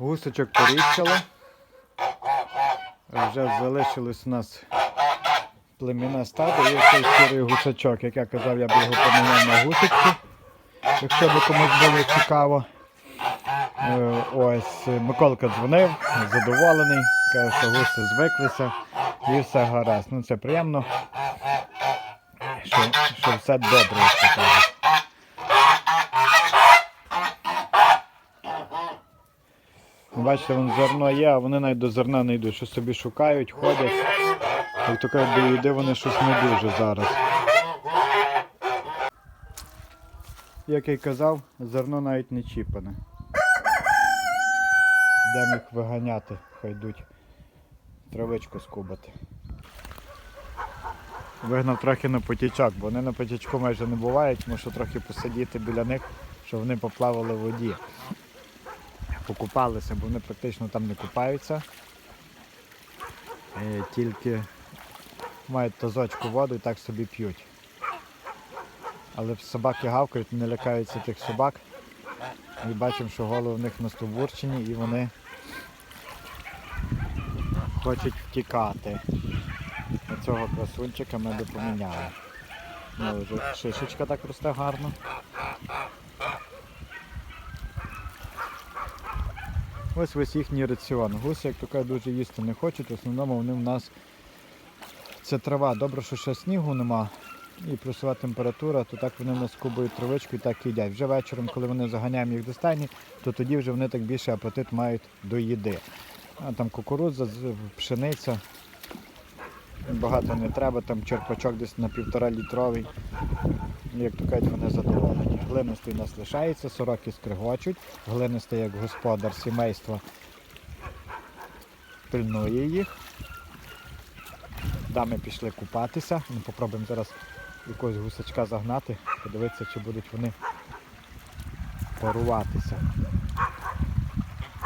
Гусочок порічало. Вже залишилось у нас племінне стадо і цей сірий гусачок. Як я казав, я б його поміняв на гусочку. Якщо би комусь було цікаво. Е, Ось Миколка дзвонив, задоволений, каже, що гуси звиклися і все гаразд. Ну це приємно, що, що все добре, як то кажуть. Ну, Бачите, вон зерно є, а вони навіть до зерна не йдуть, що собі шукають, ходять. Як то кажуть, вони щось не дуже зараз. Як я й казав, зерно навіть не чіпане. Йдемо їх виганяти, хай йдуть травичку скубати. Вигнав трохи на потічок, бо вони на потічку майже не бувають, мушу трохи посидіти біля них, щоб вони поплавали в воді. Покупалися, бо вони практично там не купаються. Е, Тільки мають тазочку воду і так собі п'ють. Але собаки гавкають, не лякаються тих собак. І бачимо, що голови в них на стовбурчині і вони хочуть втікати. Цього красунчика ми би поміняли. Ну, вже шишечка так росте гарно. Ось ось їхній раціон. Гуси, як то кажуть, дуже їсти не хочуть. В основному вони в нас це трава. Добре, що ще снігу нема і плюсова температура, то так вони в нас кубують травичку і так їдять. Вже вечором, коли вони заганяємо їх до стайні, то тоді вже вони так більше апетит мають до їди. А там кукурудза, пшениця. Багато не треба, там черпачок десь на півтора літровий. Як то кажуть, вони задоволені. Глинистий у нас лишається, сороки скригочуть. Глинистий як господар сімейства пильнує їх. Дами пішли купатися. Ми попробуємо зараз якогось гусачка загнати, подивитися, чи будуть вони паруватися.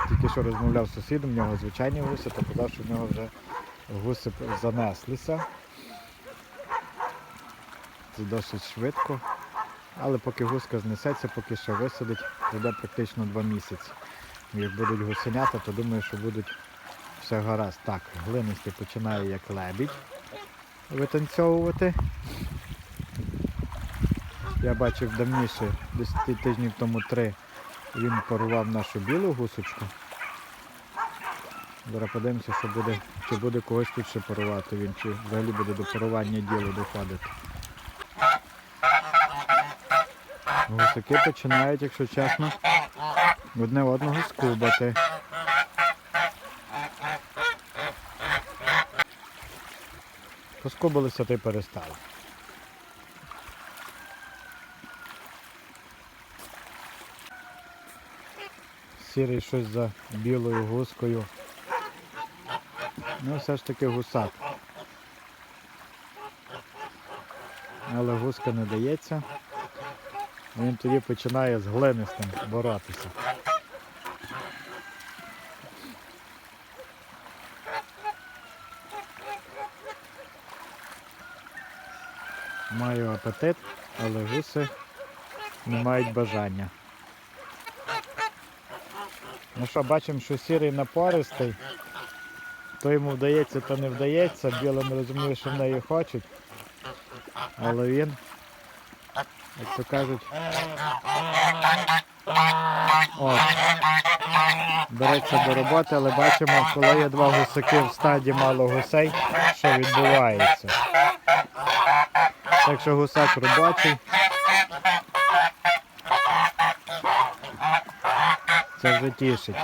Тільки що розмовляв з сусідом, в нього звичайні гуси, то казав, що в нього вже гуси занеслися. Це досить швидко. Але поки гуска знесеться, поки ще висадить, пройде практично два місяці. Як будуть гусенята, то думаю, що будуть все гаразд. Так, глинистий починає як лебідь витанцьовувати. Я бачив давніше, десь тижнів тому три, він парував нашу білу гусочку. Зараз подивимося, що буде, чи буде когось тут ще парувати він, чи взагалі буде до парування ділу доходити. Гусаки починають, якщо чесно, одне одного скубати. Поскубилися та й перестали. Сірий щось за білою гускою. Ну, все ж таки гусак. Але гуска не дається. Він тоді починає з глинистим боротися. Маю апетит, але гуси не мають бажання. Ну що, бачимо, що сірий напористий, то йому вдається, то не вдається. Білим розуміє, що в неї хочуть. Але він, як то кажуть, от, береться до роботи, але бачимо, коли є два гусаки в стаді мало гусей, що відбувається. Так що гусак робочий. Це вже тішить.